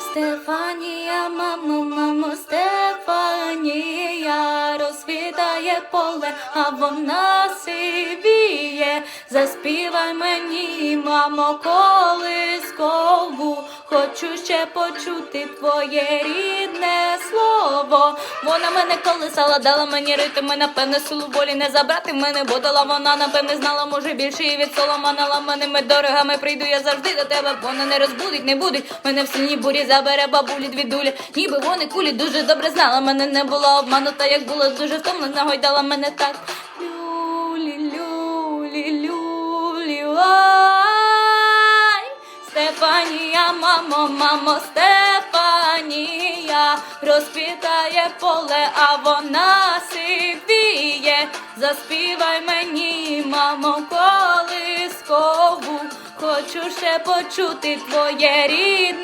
Стефанія, мамо, мамо, Стефанія розквітає поле, а вона сивіє. Заспівай мені, мамо, колискову. Хочу ще почути твоє рідне слово. Вона мене колисала, дала мені ритми, напевне, силу волі не забрати мене, бо дала вона, напевне, знала, може більше і від соломана ламаними дорогами прийду я завжди до тебе. Вона не розбудить, не будить. Мене в сильній бурі забере бабулі дві дулі. Ніби вони кулі дуже добре знала. Мене не була обманута, як була дуже втомлена, гойдала мене так. Люлі, люлі, люлі, ай. Стефанія, мамо, мамо, Стефанія розквітає поле, а вона сивіє. Заспівай мені, мамо, колискову. Хочу ще почути твоє рідне